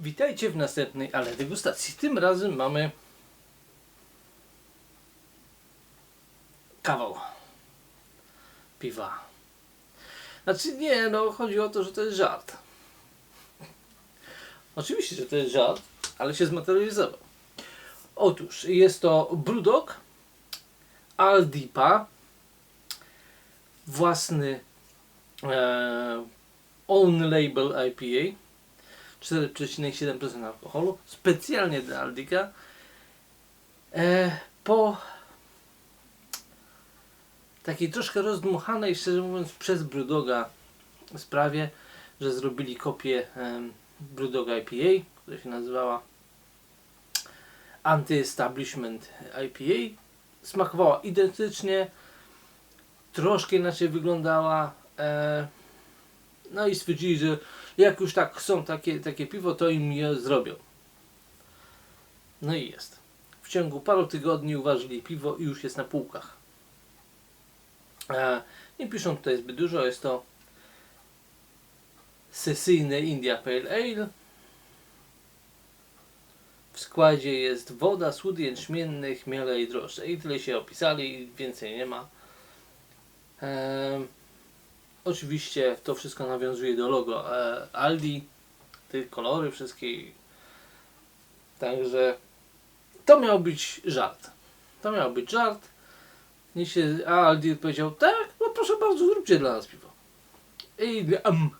Witajcie w następnej ale degustacji. Tym razem mamy kawał piwa. Znaczy nie, no chodzi o to, że to jest żart. Oczywiście, że to jest żart, ale się zmaterializował. Otóż jest to Brudok Aldipa własny e, own label IPA 4,7% alkoholu specjalnie dla Aldika e, po takiej troszkę rozdmuchanej, szczerze mówiąc, przez Brudoga sprawie, że zrobili kopię em, Brudoga IPA, która się nazywała Anti-Establishment IPA. Smakowała identycznie, troszkę inaczej wyglądała. E, no i stwierdzili, że jak już tak chcą takie, takie piwo, to im je zrobią. No i jest. W ciągu paru tygodni uważyli piwo i już jest na półkach. E, nie piszą tutaj zbyt dużo, jest to sesyjne India Pale Ale. W składzie jest woda, słód jęczmienny, chmiele i drożdże. I tyle się opisali, więcej nie ma. Em, oczywiście to wszystko nawiązuje do logo e, Aldi, te kolory wszystkie. Także to miał być żart. To miał być żart. Nie się, a Aldi powiedział, tak, no proszę bardzo, zróbcie dla nas piwo. I um.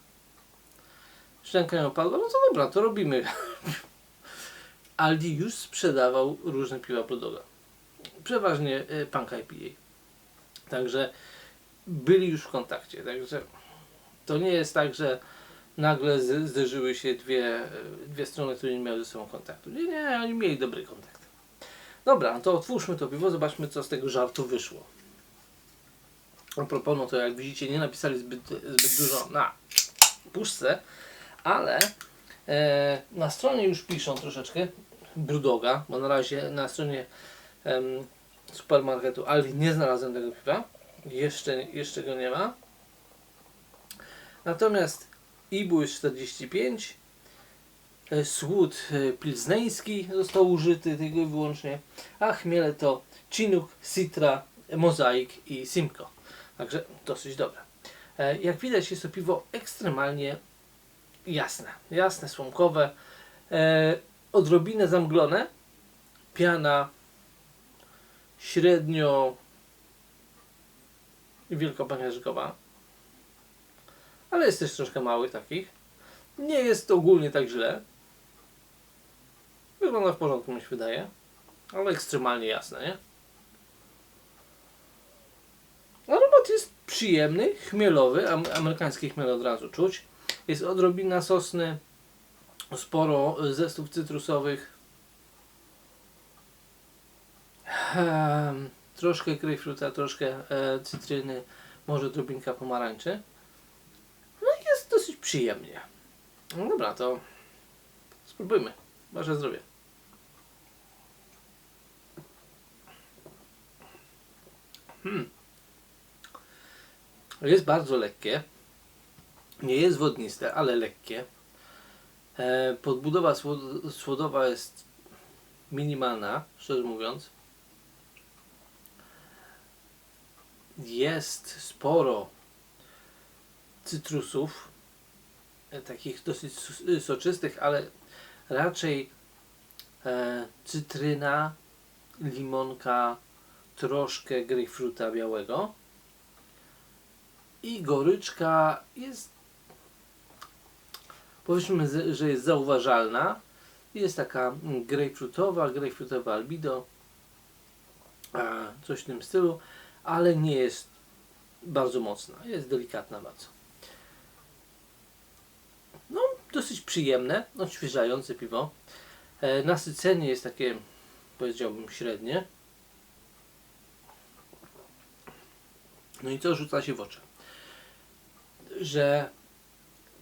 Szczęka ją padła, no to dobra, to robimy. Aldi już sprzedawał różne piwa Bulldoga. Przeważnie e, Punk IPA. Także byli już w kontakcie. Także to nie jest tak, że nagle zderzyły się dwie, dwie strony, które nie miały ze sobą kontaktu. Nie, nie, oni mieli dobry kontakt. Dobra, no to otwórzmy to piwo, zobaczmy co z tego żartu wyszło. A propos, no to jak widzicie nie napisali zbyt, zbyt dużo na puszce, ale e, na stronie już piszą troszeczkę Brudoga, bo na razie na stronie em, supermarketu Aldi nie znalazłem tego piwa. Jeszcze, jeszcze go nie ma. Natomiast Ibus 45 e, Słód e, pilzneński został użyty tylko i wyłącznie, a chmiele to Chinook, Citra, Mozaik i Simcoe. Także dosyć dobre. E, Jak widać jest to piwo ekstremalnie jasne, jasne, słomkowe, odrobinę zamglone, piana średnio wielkopanierzkowa, ale jest też troszkę małych takich. Nie jest to ogólnie tak źle. Wygląda w porządku, mi się wydaje, ale ekstremalnie jasne, nie? Aromat jest przyjemny, chmielowy, am- amerykański chmiel od razu czuć. Jest odrobina sosny, sporo zestów cytrusowych. Em, troszkę grejpfruta, troszkę e, cytryny, może drobinka pomarańczy. No i jest dosyć przyjemnie. No dobra, to spróbujmy. Wasze zdrowie. Hmm. Jest bardzo lekkie. Nie jest wodniste, ale lekkie. E, podbudowa słod- słodowa jest minimalna, szczerze mówiąc. Jest sporo cytrusów, e, takich dosyć y, soczystych, ale raczej e, cytryna, limonka, troszkę grejpfruta białego. I goryczka jest powiedzmy, że jest zauważalna. Jest taka grejpfrutowa, grejpfrutowa albido, coś w tym stylu, ale nie jest bardzo mocna. Jest delikatna bardzo. No, dosyć przyjemne, odświeżające piwo. E, nasycenie jest takie, powiedziałbym, średnie. No i co rzuca się w oczy? Że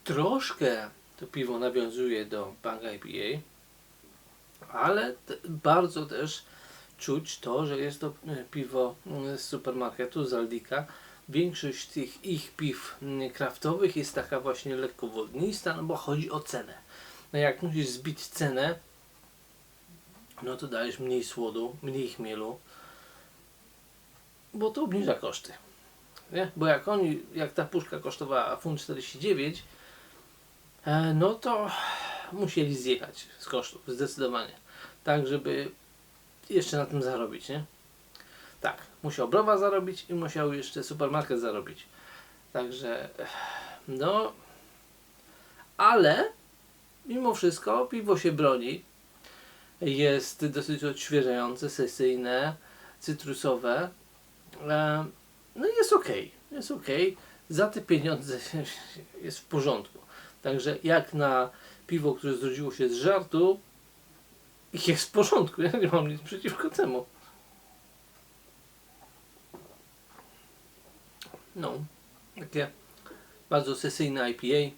troszkę to piwo nawiązuje do Bang IPA, ale bardzo też czuć to, że jest to e, piwo mm, z supermarketu, z Aldika. Większość tych ich piw kraftowych jest taka właśnie lekko wodnista, no bo chodzi o cenę. No jak musisz zbić cenę, no to dajesz mniej słodu, mniej chmielu, bo to obniża koszty. Nie? Bo jak oni, jak ta puszka kosztowała funt 49, e, no to musieli zjechać z kosztów, zdecydowanie. Tak, żeby jeszcze na tym zarobić, nie? Tak, musiał browa zarobić i musiał jeszcze supermarket zarobić. Także, no, ale mimo wszystko piwo się broni. Jest dosyć odświeżające, sesyjne, cytrusowe. E, No jest ok, jest ok. Za te pieniądze jest w porządku. Także jak na piwo, które zrodziło się z żartu, jest w porządku. Ja nie mam nic przeciwko temu. No, takie bardzo sesyjne IPA,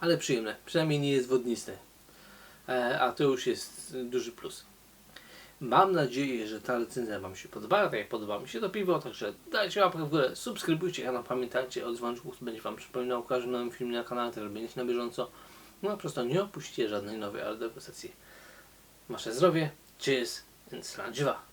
ale przyjemne. Przynajmniej nie jest wodniste. E, a to już jest duży plus. Mam nadzieję, że ta recenzja Wam się podobała, tak jak podoba mi się to piwo, także dajcie łapkę w górę, subskrybujcie kanał, pamiętajcie o który będzie Wam przypominał o każdym nowym filmie na kanale, tak żeby mieć na bieżąco. No po prostu nie opuśćcie żadnej nowej RDW sesji. Wasze zdrowie, cheers and slandziwa.